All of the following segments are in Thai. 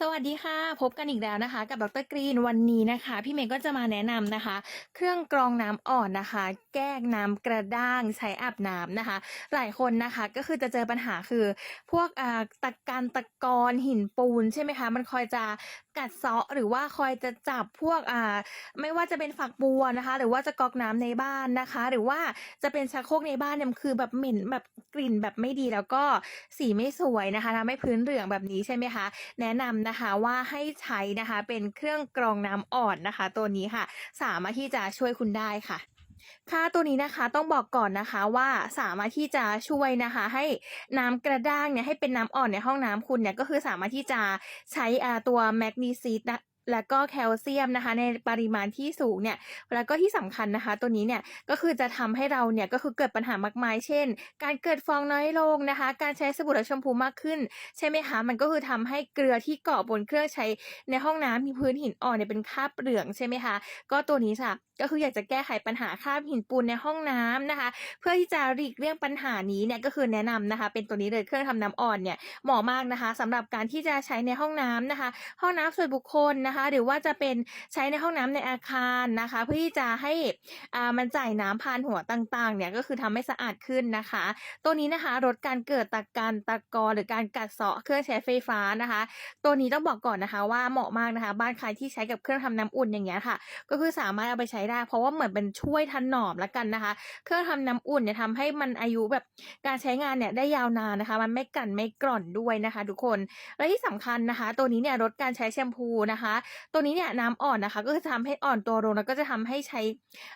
สวัสดีค่ะ พบกันอีกแล้วนะคะ กับดรกรีนวันนี้นะคะ พี่เมย์ก็จะมาแนะนำนะคะ เครื่องกรองน้ำอ่อนนะคะ แก้น้ำกระด้างใช้อาบน้ำนะคะ หลายคนนะคะก็คือจะเจอปัญหาคือ พวกตะการตะกอนหินปูนใช่ไหมคะ มันคอยจะกัดเซาะหรือว่าคอยจะจับพวกอ่าไม่ว่าจะเป็นฝักบัวนะคะ หรือว่าจะกรอกน้ำในบ้านนะคะ หรือว่าจะเป็นชักโครกในบ้านเนี่ยคือแบบเหม็นแบบกลิ่นแบบไม่ดีแล้วก็สีไม่สวยนะคะทำให้พื้นเหลืองแบบนี้ใช่ไหมคะแนะนำนะคะว่าให้ใช้นะคะเป็นเครื่องกรองน้ำอ่อนนะคะ ตัวนี้ค่ะ สามารถที่จะช่วยคุณได้ค่ะค่าตัวนี้นะคะต้องบอกก่อนนะคะว่าสามารถที่จะช่วยนะคะ ให้น้ำกระด้างเนี่ยให้เป็นน้ำอ่อนในห้องน้ำคุณเนี่ยก็คือสามารถที่จะใช้ตัวแมกนีซีด แล้วก็แคลเซียมนะคะ ในปริมาณที่สูงเนี่ยแล้วก็ที่สำคัญนะคะ ตัวนี้เนี่ยก็คือจะทำให้เราเนี่ยก็คือเกิดปัญหามากมาย เช่น การเกิดฟองน้อยลงนะคะ การใช้สบู่และแชมพูมากขึ้น ใช่ไหมคะมันก็คือทำให้เกลือที่เกาะบนเครื่องใช้ในห้องน้ำมีพื้นหินอ่อนเนี่ยเป็นคราบเหลืองใช่ไหมคะก็ตัวนี้ค่ะก็คืออยากจะแก้ไขปัญหาคราบหินปูนในห้องน้ำนะคะ เพื่อที่จะหลีกเลี่ยงปัญหานี้เนี่ยก็คือแนะนำนะคะ เป็นตัวนี้เลยเครื่องทำน้ำอ่อนเนี่ยเหมาะมากนะคะสำหรับการที่จะใช้ในห้องน้ำนะคะ ห้องน้ำส่วนบุคคลนะคะหรือว่าจะเป็นใช้ในห้องน้ำในอาคารนะคะ เพื่อที่จะให้อ่ามันจ่ายน้ำผ่านหัวต่างๆ เนี่ยก็คือทำให้สะอาดขึ้นนะคะ ตัวนี้นะคะลดการเกิดตะการตะกอหรือการกัดเซาะเครื่องใช้ไฟฟ้านะคะ ตัวนี้ต้องบอกก่อนนะคะว่าเหมาะมากนะคะ บ้านใครที่ใช้กับเครื่องทำน้ำอุ่นอย่างเงี้ยค่ะ ก็คือสามารถเอาไปใช้ได้ เพราะว่าเหมือนเป็นช่วยถนอมละกันนะคะ เครื่องทำน้ำอุ่นเนี่ยทำให้มันอายุแบบการใช้งานเนี่ยได้ยาวนานนะคะ มันไม่กั่นไม่กร่อนด้วยนะคะ ทุกคนและที่สำคัญนะคะ ตัวนี้เนี่ยลดการใช้แชมพูนะคะตัวนี้เนี่ยน้ำอ่อนนะคะ ก็คือทำให้อ่อนตัวลงแล้วก็จะทำให้ใช้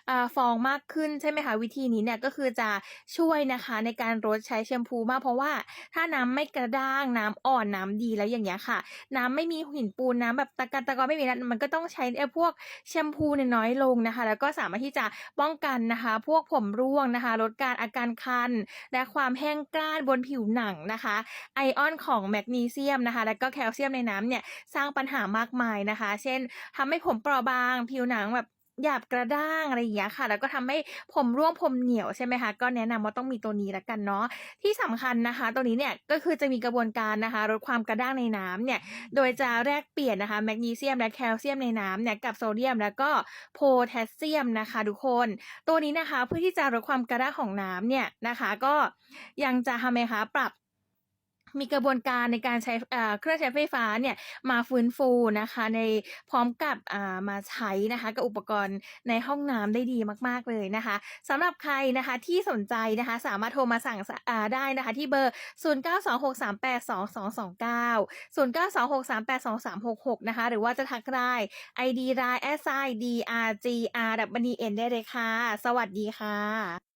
อฟองมากขึ้นใช่ไหมคะวิธีนี้เนี่ยก็คือจะช่วยนะคะในการลดใช้แชมพูมากเพราะว่าถ้าน้ำไม่กระด้างน้ำอ่อนน้ำดีแล้วอย่างเงี้ยค่ะ น้ำไม่มีหินปูนน้ำแบบตะกันตะกอนไม่มีนะมันก็ต้องใช้ไอ้พวกแชมพูเนี่ยน้อยลงนะคะ แล้วก็สามารถที่จะป้องกันนะคะ พวกผมร่วงนะคะ ลดการอาการคัน และความแห้งกร้านบนผิวหนังนะคะ ไอออนของแมกนีเซียมนะคะ และก็แคลเซียมในน้ำเนี่ยสร้างปัญหามากมายนะคะเช่นทำให้ผมเปราะบาง ผิวหนังแบบหยาบกระด้างอะไรอย่างเงี้ยค่ะ แล้วก็ทำให้ผมร่วงผมเหนียวใช่ไหมคะ ก็แนะนำว่าต้องมีตัวนี้ละกันเนาะ ที่สำคัญนะคะ ตัวนี้เนี่ยก็คือจะมีกระบวนการนะคะลดความกระด้างในน้ำเนี่ย โดยจะแลกเปลี่ยนนะคะแมกนีเซียมและแคลเซียมในน้ำเนี่ยกับโซเดียมแล้วก็โพแทสเซียมนะคะทุกคน ตัวนี้นะคะเพื่อที่จะลดความกระด้างของน้ำเนี่ยนะคะ ก็ยังจะทำไมคะปรับ มีกระบวนการในการใช้เครื่องใช้ไฟฟ้าเนี่ยมาฟื้นฟูนะคะ ในพร้อมกับมาใช้นะคะกับอุปกรณ์ในห้องน้ำได้ดีมาก ๆเลยนะคะสำหรับใครนะคะที่สนใจนะคะสามารถโทรมาสั่งได้นะคะที่เบอร์ 0926382229 0926382366 นะคะ หรือว่าจะทักไลน์ ID ไลน์ s i d r g r w n ได้เลยค่ะ สวัสดีค่ะ